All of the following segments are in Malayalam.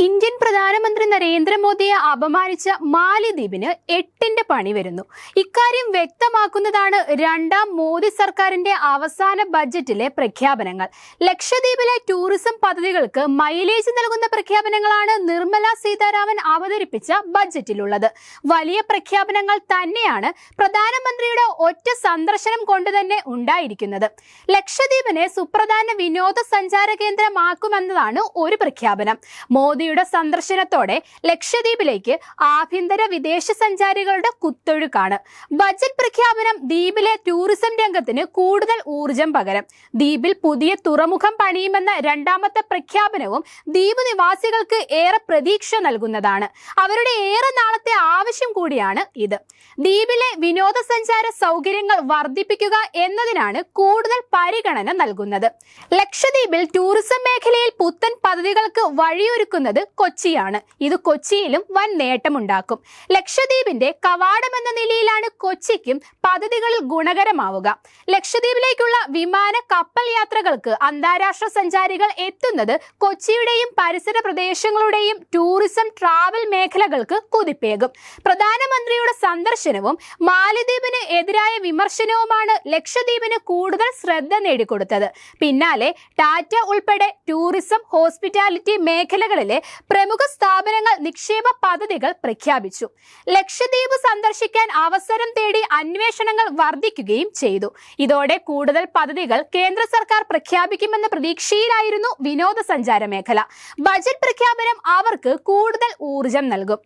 ഇന്ത്യൻ പ്രധാനമന്ത്രി നരേന്ദ്രമോദിയെ അപമാനിച്ച മാലിദ്വീപിന് എട്ടിന്റെ പണി വരുന്നു. ഇക്കാര്യം വ്യക്തമാക്കുന്നതാണ് രണ്ടാം മോദി സർക്കാരിന്റെ അവസാന ബജറ്റിലെ പ്രഖ്യാപനങ്ങൾ. ലക്ഷദ്വീപിലെ ടൂറിസം പദ്ധതികൾക്ക് മൈലേജ് നൽകുന്ന പ്രഖ്യാപനങ്ങളാണ് നിർമ്മല സീതാരാമൻ അവതരിപ്പിച്ച ബജറ്റിലുള്ളത്. വലിയ പ്രഖ്യാപനങ്ങൾ തന്നെയാണ് പ്രധാനമന്ത്രിയുടെ ഒറ്റ സന്ദർശനം കൊണ്ട് തന്നെ ഉണ്ടായിരിക്കുന്നത്. ലക്ഷദ്വീപിനെ സുപ്രധാന വിനോദസഞ്ചാര കേന്ദ്രമാക്കുമെന്നതാണ് ഒരു പ്രഖ്യാപനം. മോദിയുടെ സന്ദർശനത്തോടെ ലക്ഷദ്വീപിലേക്ക് ആഭ്യന്തര വിദേശ സഞ്ചാരികളുടെ കുത്തൊഴുക്കാണ്. ബജറ്റ് പ്രഖ്യാപനം ദ്വീപിലെ ടൂറിസം രംഗത്തിന് കൂടുതൽ ഊർജം പകരം. ദ്വീപിൽ പുതിയ തുറമുഖം പണിയുമെന്ന രണ്ടാമത്തെ പ്രഖ്യാപനവും ദ്വീപ് നിവാസികൾക്ക് ഏറെ പ്രതീക്ഷ നൽകുന്നതാണ്. അവരുടെ ഏറെ നാളത്തെ ആവശ്യം കൂടിയാണ് ഇത്. ദ്വീപിലെ വിനോദസഞ്ചാര സൗകര്യങ്ങൾ വർദ്ധിപ്പിക്കുക എന്നതിനാണ് കൂടുതൽ പരിഗണന നൽകുന്നത്. ലക്ഷദ്വീപിൽ ടൂറിസം മേഖലയിൽ പുത്തൻ പദ്ധതികൾക്ക് വഴിയൊരുക്കുന്നത് കൊച്ചിയാണ്. ഇത് കൊച്ചിയിലും വൻ നേട്ടമുണ്ടാക്കും. ലക്ഷദ്വീപിന്റെ കവാടം എന്ന നിലയിലാണ് കൊച്ചിക്കും പദ്ധതികളിൽ ഗുണകരമാവുക. ലക്ഷദ്വീപിലേക്കുള്ള വിമാന കപ്പൽ യാത്രകൾക്ക് അന്താരാഷ്ട്ര സഞ്ചാരികൾ എത്തുന്നത് കൊച്ചിയുടെയും പരിസര പ്രദേശങ്ങളുടെയും ടൂറിസം ട്രാവൽ മേഖലകൾക്ക് കുതിപ്പേകും. പ്രധാനമന്ത്രിയുടെ സന്ദർശനവും മാലദ്വീപിന് എതിരായ വിമർശനവുമാണ് ലക്ഷദ്വീപിന് കൂടുതൽ ശ്രദ്ധ നേടിക്കൊടുത്തത്. പിന്നാലെ ടാറ്റ ഉൾപ്പെടെ ടൂറിസം ഹോസ്പിറ്റാലിറ്റി മേഖലകളിലെ പ്രമുഖ സ്ഥാപനങ്ങൾ നിക്ഷേപ പദ്ധതികൾ പ്രഖ്യാപിച്ചു. ലക്ഷദ്വീപ് സന്ദർശിക്കാൻ അവസരം തേടി അന്വേഷണങ്ങൾ വർദ്ധിക്കുകയും ചെയ്തു. ഇതോടെ കൂടുതൽ പദ്ധതികൾ കേന്ദ്ര സർക്കാർ പ്രഖ്യാപിക്കുമെന്ന പ്രതീക്ഷയിലായിരുന്നു വിനോദസഞ്ചാര മേഖല. ബജറ്റ് പ്രഖ്യാപനം അവർക്ക് കൂടുതൽ ഊർജം നൽകും.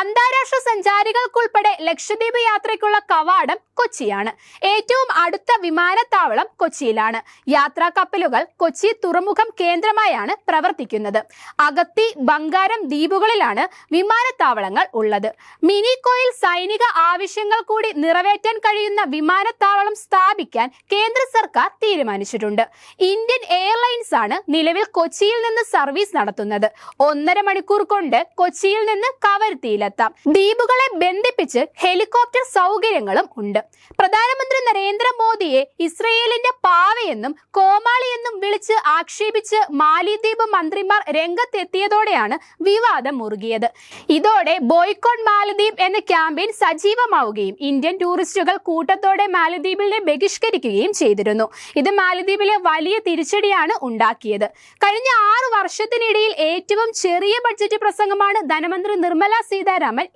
അന്താരാഷ്ട്ര സഞ്ചാരികൾക്കുൾപ്പെടെ ലക്ഷദ്വീപ് യാത്രയ്ക്കുള്ള കവാടം കൊച്ചിയാണ്. ഏറ്റവും അടുത്ത വിമാനത്താവളം കൊച്ചിയിലാണ്. യാത്രാ കപ്പലുകൾ കൊച്ചി തുറമുഖം കേന്ദ്രമായാണ് പ്രവർത്തിക്കുന്നത്. അഗത്തി ബംഗാരം ദ്വീപുകളിലാണ് വിമാനത്താവളങ്ങൾ ഉള്ളത്. മിനിക്കോയിൽ സൈനിക ആവശ്യങ്ങൾ കൂടി നിറവേറ്റാൻ കഴിയുന്ന വിമാനത്താവളം സ്ഥാപിക്കാൻ കേന്ദ്ര സർക്കാർ തീരുമാനിച്ചിട്ടുണ്ട്. ഇന്ത്യൻ എയർലൈൻസ് ആണ് നിലവിൽ കൊച്ചിയിൽ നിന്ന് സർവീസ് നടത്തുന്നത്. ഒന്നര മണിക്കൂർ കൊണ്ട് കൊച്ചിയിൽ നിന്ന് കവരത്തിയിലെത്താം ദ്വീപുകളെ ബന്ധിപ്പിച്ച് ഹെലികോപ്റ്റർ സൗകര്യങ്ങളും ഉണ്ട്. പ്രധാനമന്ത്രി നരേന്ദ്രമോദിയെ ഇസ്രയേലിന്റെ പാവയെന്നും കോമാളിയെന്നും വിളിച്ച് ആക്ഷേപിച്ച് മാലിദ്വീപ് മന്ത്രിമാർ രംഗത്തെത്തിയതോടെയാണ് വിവാദം മുറുകിയത്. ഇതോടെ ബോയ്ക്കോട്ട് മാലദ്വീപ് എന്ന ക്യാമ്പയിൻ സജീവമാവുകയും ഇന്ത്യൻ ടൂറിസ്റ്റുകൾ കൂട്ടത്തോടെ മാലദ്വീപിനെ ബഹിഷ്കരിക്കുകയും ചെയ്തിരുന്നു. ഇത് മാലദ്വീപിലെ വലിയ തിരിച്ചടിയാണ് ഉണ്ടാക്കിയത്. കഴിഞ്ഞ ആറു വർഷത്തിനിടയിൽ ഏറ്റവും ചെറിയ ബഡ്ജറ്റ് പ്രസംഗമാണ് ധനമന്ത്രി നിർമ്മല സീതാരാമൻ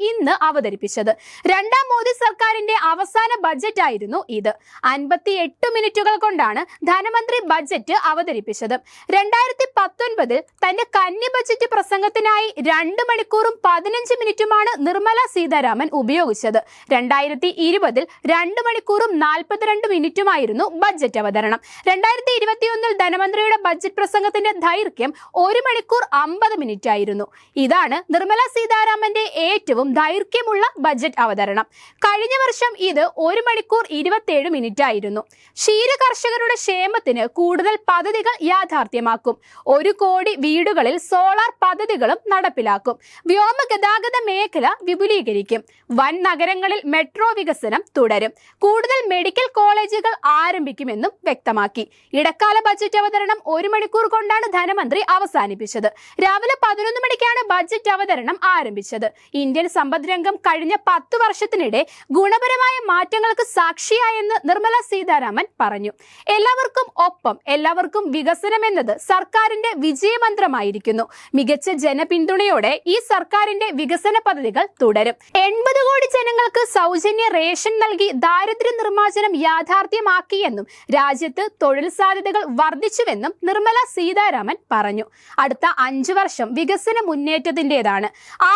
ഇന്ന് അവതരിപ്പിച്ചത്. രണ്ടാം മോദി സർക്കാരിന്റെ അവസാന ബജറ്റ് ആയിരുന്നു ഇത്. അൻപത്തി എട്ട് മിനിറ്റുകൾ കൊണ്ടാണ് ധനമന്ത്രി ബജറ്റ് അവതരിപ്പിച്ചത്. രണ്ടായിരത്തി പത്തൊൻപതിൽ തന്റെ കന്നി ബജറ്റ് പ്രസംഗത്തിനായി രണ്ട് മണിക്കൂറും പതിനഞ്ച് മിനിറ്റുമാണ് നിർമ്മല സീതാരാമൻ ഉപയോഗിച്ചത്. രണ്ടായിരത്തി ഇരുപതിൽ രണ്ട് മണിക്കൂറും നാൽപ്പത്തിരണ്ട് മിനിറ്റുമായിരുന്നു ബജറ്റ് അവതരണം. രണ്ടായിരത്തി ഇരുപത്തിയൊന്നിൽ ധനമന്ത്രിയുടെ ബജറ്റ് പ്രസംഗത്തിന്റെ ദൈർഘ്യം ഒരു മണിക്കൂർ അമ്പത് മിനിറ്റ് ആയിരുന്നു ഇതാണ് നിർമ്മല സീതാരാമന്റെ ഏറ്റവും ദൈർഘ്യമുള്ള ബജറ്റ് അവതരണം. കഴിഞ്ഞ വർഷം ഇത് ഒരു മണിക്കൂർ ഇരുപത്തിയേഴ് മിനിറ്റ് ആയിരുന്നു ക്ഷീര കർഷകരുടെ ക്ഷേമത്തിന് കൂടുതൽ പദ്ധതികൾ യാഥാർത്ഥ്യമാക്കും. ഒരു കോടി വീടുകളിൽ സോളാർ പദ്ധതികളും നടപ്പിലാക്കും. വ്യോമ ഗതാഗത മേഖല വിപുലീകരിക്കും. വൻ നഗരങ്ങളിൽ മെട്രോ വികസനം തുടരും. കൂടുതൽ മെഡിക്കൽ കോളേജുകൾ ആരംഭിക്കുമെന്നും വ്യക്തമാക്കി. ഇടക്കാല ബജറ്റ് അവതരണം ഒരു മണിക്കൂർ കൊണ്ടാണ് ധനമന്ത്രി അവസാനിപ്പിച്ചത്. രാവിലെ പതിനൊന്ന് മണിക്കാണ് ബജറ്റ് അവതരണം ആരംഭിച്ചത്. ഇന്ത്യൻ സമ്പദ്രംഗം കഴിഞ്ഞ പത്തു വർഷത്തിനിടെ ഗുണപരമായ മാറ്റങ്ങൾക്ക് സാക്ഷിയായെന്ന് നിർമ്മല സീതാരാമൻ പറഞ്ഞു. എല്ലാവർക്കും ഒപ്പം എല്ലാവർക്കും വികസനം എന്നത് സർക്കാരിന്റെ വിജയമന്ത്രമായിരിക്കുന്നു. മികച്ച ജനപിന്തുണയോടെ ഈ സർക്കാരിന്റെ വികസന പദ്ധതികൾ തുടരും. എൺപത് കോടി ജനങ്ങൾക്ക് സൗജന്യ റേഷൻ നൽകി ദാരിദ്ര്യ നിർമ്മാർജനം യാഥാർത്ഥ്യമാക്കിയെന്നും രാജ്യത്ത് തൊഴിൽ സാധ്യതകൾ വർദ്ധിച്ചുവെന്നും നിർമ്മല സീതാരാമൻ പറഞ്ഞു. അടുത്ത അഞ്ചു വർഷം വികസന മുന്നേറ്റത്തിന്റേതാണ്.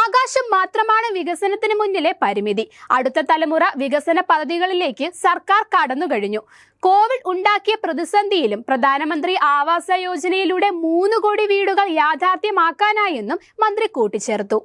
ആകാശം മാത്രമാണ് വികസനത്തിന് മുന്നിലെ പരിമിതി. അടുത്ത തലമുറ വികസന പദ്ധതികളിലേക്ക് സർക്കാർ കടന്നു കഴിഞ്ഞു. കോവിഡ് ഉണ്ടാക്കിയ പ്രതിസന്ധിയിലും പ്രധാനമന്ത്രി ആവാസ യോജനയിലൂടെ മൂന്ന് കോടി വീടുകൾ യാഥാർത്ഥ്യമാക്കാനായെന്നും മന്ത്രി കൂട്ടിച്ചേർത്തു.